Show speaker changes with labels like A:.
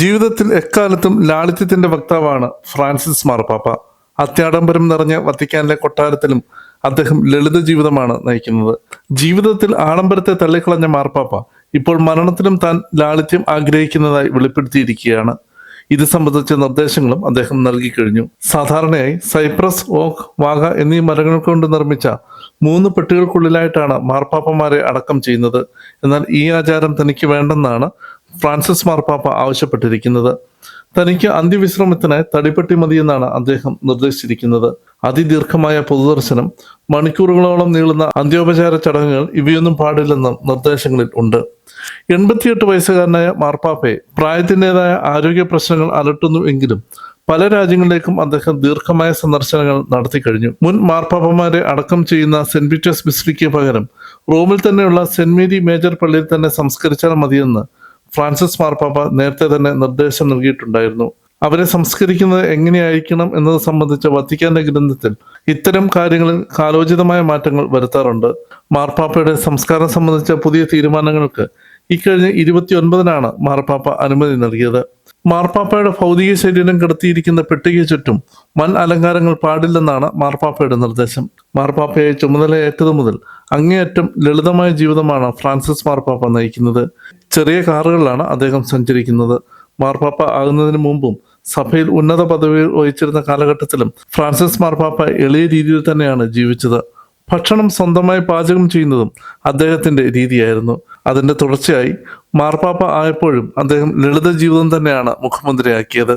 A: ജീവിതത്തിൽ എക്കാലത്തും ലാളിത്യത്തിന്റെ വക്താവാണ് ഫ്രാൻസിസ് മാർപ്പാപ്പ. അത്യാഡംബരം നിറഞ്ഞ വത്തിക്കാനിലെ കൊട്ടാരത്തിലും അദ്ദേഹം ലളിത ജീവിതമാണ് നയിക്കുന്നത്. ജീവിതത്തിൽ ആഡംബരത്തെ തള്ളിക്കളഞ്ഞ മാർപ്പാപ്പ ഇപ്പോൾ മരണത്തിലും താൻ ലാളിത്യം ആഗ്രഹിക്കുന്നതായി വെളിപ്പെടുത്തിയിരിക്കുകയാണ്. ഇത് സംബന്ധിച്ച നിർദ്ദേശങ്ങളും അദ്ദേഹം നൽകി കഴിഞ്ഞു. സാധാരണയായി സൈപ്രസ് ഓക്ക് വാഗ എന്നീ മരങ്ങൾ കൊണ്ട് നിർമ്മിച്ച മൂന്ന് പെട്ടികൾക്കുള്ളിലായിട്ടാണ് മാർപ്പാപ്പമാരെ അടക്കം ചെയ്യുന്നത്. എന്നാൽ ഈ ആചാരം തനിക്ക് വേണ്ടെന്നാണ് ഫ്രാൻസിസ് മാർപ്പാപ്പ ആവശ്യപ്പെട്ടിരിക്കുന്നത്. തനിക്ക് അന്ത്യവിശ്രമത്തിനായി തടിപ്പെട്ടി മതിയെന്നാണ് അദ്ദേഹം നിർദ്ദേശിച്ചിരിക്കുന്നത്. അതിദീർഘമായ പൊതുദർശനം മണിക്കൂറുകളോളം നീളുന്ന അന്ത്യോപചാര ചടങ്ങുകൾ ഇവയൊന്നും പാടില്ലെന്നും നിർദ്ദേശങ്ങളിൽ ഉണ്ട്. എൺപത്തിയെട്ട് വയസ്സുകാരനായ മാർപ്പാപ്പയെ പ്രായത്തിന്റെതായ ആരോഗ്യ പ്രശ്നങ്ങൾ അലട്ടുന്നു എങ്കിലും പല രാജ്യങ്ങളിലേക്കും അദ്ദേഹം ദീർഘമായ സന്ദർശനങ്ങൾ നടത്തി കഴിഞ്ഞു. മുൻ മാർപ്പാപ്പമാരെ അടക്കം ചെയ്യുന്ന സെന്റ് പീറ്റേഴ്സ് ബിസ്ലിക്ക് പകരം റോമിൽ തന്നെയുള്ള സെന്റ് മേരി മേജർ പള്ളിയിൽ തന്നെ സംസ്കരിച്ചാൽ മതിയെന്ന് ഫ്രാൻസിസ് മാർപ്പാപ്പ നേരത്തെ തന്നെ നിർദ്ദേശം നൽകിയിട്ടുണ്ടായിരുന്നു. അവരെ സംസ്കരിക്കുന്നത് എങ്ങനെയായിരിക്കണം എന്നത് സംബന്ധിച്ച വത്തിക്കാന്റെ ഗ്രന്ഥത്തിൽ ഇത്തരം കാര്യങ്ങളിൽ കാലോചിതമായ മാറ്റങ്ങൾ വരുത്താറുണ്ട്. മാർപ്പാപ്പയുടെ സംസ്കാരം സംബന്ധിച്ച പുതിയ തീരുമാനങ്ങൾക്ക് ഇക്കഴിഞ്ഞ ഇരുപത്തി ഒൻപതിനാണ് മാർപ്പാപ്പ അനുമതി നൽകിയത്. മാർപ്പാപ്പയുടെ ഭൗതിക ശരീരം കിടത്തിയിരിക്കുന്ന പെട്ടിക ചുറ്റും വൻ അലങ്കാരങ്ങൾ പാടില്ലെന്നാണ് മാർപ്പാപ്പയുടെ നിർദ്ദേശം. മാർപ്പാപ്പയെ ചുമതലയേറ്റതു മുതൽ അങ്ങേയറ്റം ലളിതമായ ജീവിതമാണ് ഫ്രാൻസിസ് മാർപ്പാപ്പ നയിക്കുന്നത്. ചെറിയ കാറുകളിലാണ് അദ്ദേഹം സഞ്ചരിക്കുന്നത്. മാർപ്പാപ്പ ആകുന്നതിന് മുമ്പും സഭയിൽ ഉന്നത പദവി വഹിച്ചിരുന്ന കാലഘട്ടത്തിലും ഫ്രാൻസിസ് മാർപ്പാപ്പ എളിയ രീതിയിൽ തന്നെയാണ് ജീവിച്ചത്. ഭക്ഷണം സ്വന്തമായി പാചകം ചെയ്യുന്നതും അദ്ദേഹത്തിന്റെ രീതിയായിരുന്നു. അതിന്റെ തുടർച്ചയായി മാർപ്പാപ്പ ആയപ്പോഴും അദ്ദേഹം ലളിത ജീവിതം തന്നെയാണ് മുഖമുദ്രയാക്കിയത്